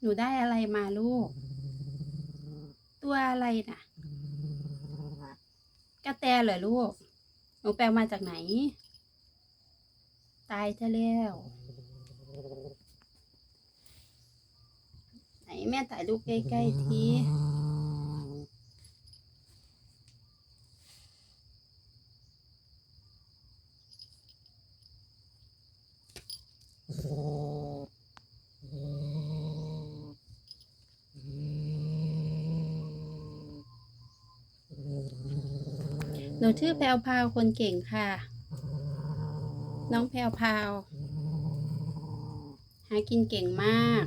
หนูได้อะไรมาลูก ตัวอะไรน่ะ กระแตเหรอลูก หนูแปลมาจากไหน ตายซะแล้ว ไหนแม่ถ่ายรูปใกล้ๆที หนูชื่อแพลวพาวคนเก่งค่ะ น้องแพลวพาว หากินเก่งมาก